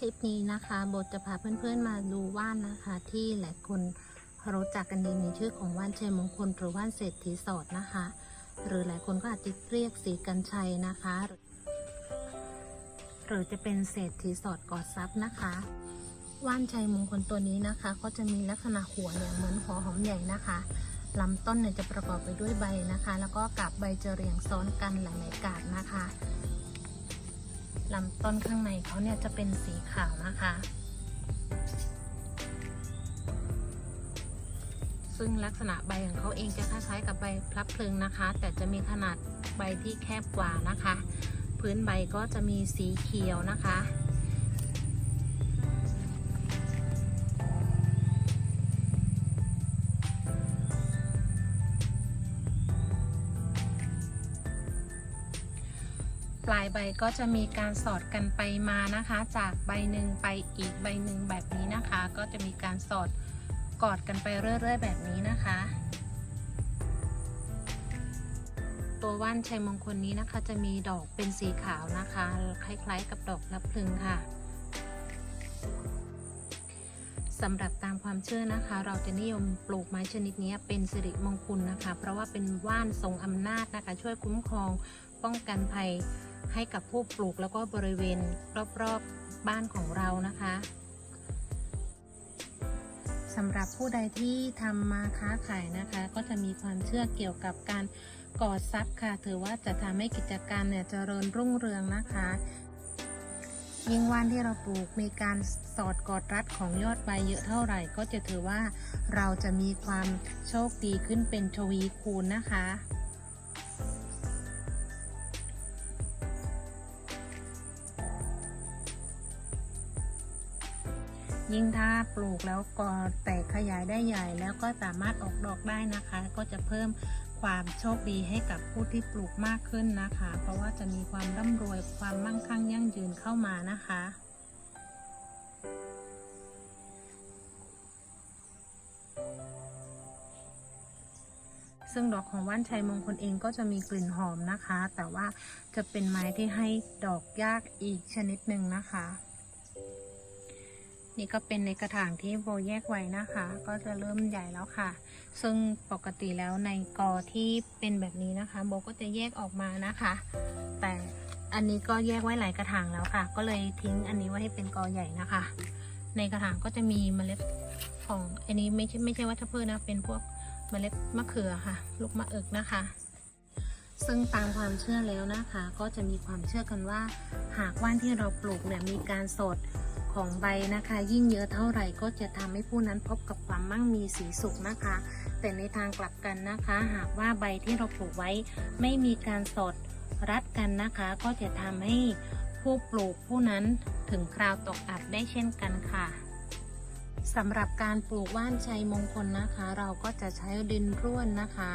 คลิปนี้นะคะโบทจะพาเพื่อนๆมาดูว่านนะคะ ที่หลายคนรู้จักกันดีในชื่อของว่านชัยมงคลหรือว่านเศรษฐีสอดนะคะ หรือหลายคนก็อาจจะเรียกสีกันชัยนะคะ หรือจะเป็นเศรษฐีสอดกอดซับนะคะ ว่านชัยมงคลตัวนี้นะคะ ก็จะมีลักษณะหัวเนี่ยเหมือนหัวหอมใหญ่นะคะลำต้นเนี่ยจะประกอบไปด้วยใบนะคะ แล้วก็กาบใบจะเรียงซ้อนกันหลายๆกาบนะคะ ลำต้นข้างในเขาเนี่ยจะเป็นสีขาวนะคะ ซึ่งลักษณะใบของเขาเองจะคล้ายๆกับใบพลับเพลิงนะคะ แต่จะมีขนาดใบที่แคบกว่านะคะ พื้นใบก็จะมีสีเขียวนะคะ ลายใบก็จะมีการสอดกันไปมานะคะ จากใบหนึ่งไปอีกใบหนึ่งแบบนี้นะคะ ก็จะมีการสอดกอดกันไปเรื่อย ๆ แบบนี้นะคะ ตัวว่านชัยมงคลนี้นะคะ จะมีดอกเป็นสีขาวนะคะ คล้ายๆ กับดอกรับพลึงค่ะสำหรับตามความเชื่อนะคะ เราจะนิยมปลูกไม้ชนิดนี้เป็นสิริมงคลนะคะ เพราะว่าเป็นว่านทรงอำนาจนะคะ ช่วยคุ้มครองป้องกันภัย ให้กับผู้ปลูกแล้วก็บริเวณรอบๆบ้านของเรานะคะสำหรับผู้ใดที่ทำมาค้าขายนะคะ ก็จะมีความเชื่อเกี่ยวกับการกอดทรัพย์ค่ะ ถือว่าจะทำให้กิจการเนี่ยเจริญรุ่งเรืองนะคะ ยิ่งว่านที่เราปลูกมีการสอดกอดรัดของยอดใบเยอะเท่าไหร่ ก็จะถือว่าเราจะมีความโชคดีขึ้นเป็นทวีคูณนะคะ ยิ่งถ้าปลูกแล้วก็แตกขยายได้ใหญ่แล้วก็สามารถออกดอกได้นะคะ ก็จะเพิ่มความโชคดีให้กับผู้ที่ปลูกมากขึ้นนะคะ เพราะว่าจะมีความร่ำรวยความมั่งคั่งยั่งยืนเข้ามานะคะซึ่งดอกของว่านชัยมงคลเองก็จะมีกลิ่นหอมนะคะ แต่ว่าจะเป็นไม้ที่ให้ดอกยากอีกชนิดหนึ่งนะคะ นี่ก็เป็นในกระถางที่โบแยกไว้นะคะ ก็จะเริ่มใหญ่แล้วค่ะ ซึ่งปกติแล้วในกอที่เป็นแบบนี้นะคะ โบก็จะแยกออกมานะคะ แต่อันนี้ก็แยกไว้หลายกระถางแล้วค่ะ ก็เลยทิ้งอันนี้ไว้ให้เป็นกอใหญ่นะคะ ในกระถางก็จะมีเมล็ดของอันนี้ไม่ใช่ไม่ใช่วัชพืชนะเป็นพวกเมล็ดมะเขือค่ะ ลูกมะเอิกนะคะ ซึ่งตามความเชื่อแล้วนะคะ ก็จะมีความเชื่อกันว่า หากว่านที่เราปลูกเนี่ยมีการสดของใบนะคะ ยิ่งเยอะเท่าไหร่ก็จะทำให้ผู้นั้นพบกับความมั่งมีสีสุขนะคะ แต่ในทางกลับกันนะคะ หากว่าใบที่เราปลูกไว้ ไม่มีการสดรัดกันนะคะ ก็จะทำให้ผู้ปลูกผู้นั้นถึงคราวตกอับได้เช่นกันค่ะสำหรับการปลูกว่านชัยมงคลนะคะ เราก็จะใช้ดินร่วนนะคะ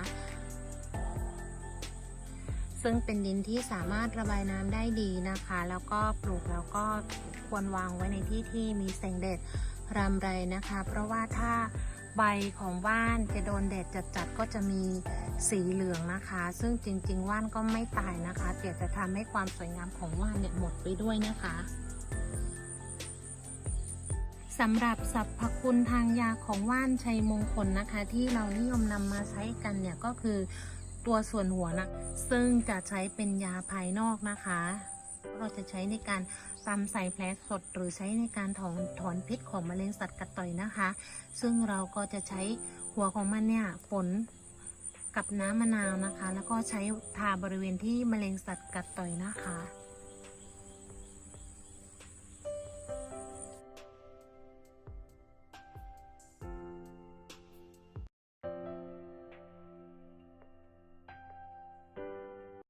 ซึ่งเป็นดินที่สามารถระบายน้ำได้ดีนะคะ แล้วก็ปลูกแล้วก็ควรวางไว้ในที่ที่มีแสงแดดรำไรนะคะ เพราะว่าถ้าใบของว่านจะโดนแดดจัดๆก็จะมีสีเหลืองนะคะ ซึ่งจริงๆว่านก็ไม่ตายนะคะแต่จะทำให้ความสวยงามของว่านเนี่ยหมดไปด้วยนะคะสำหรับสรรพคุณทางยาของว่านชัยมงคลนะคะ ที่เรานิยมนำมาใช้กันเนี่ยก็คือ ตัวส่วนหัวนะซึ่งจะใช้เป็นยาภายนอกนะคะ เราจะใช้ในการตำใส่แผลสดหรือใช้ในการถอนถอนพิษของมะเร็งสัตว์กัดต่อยนะคะ ซึ่งเราก็จะใช้หัวของมันเนี่ยฝนกับน้ำมะนาวนะคะ แล้วก็ใช้ทาบริเวณที่มะเร็งสัตว์กัดต่อยนะคะ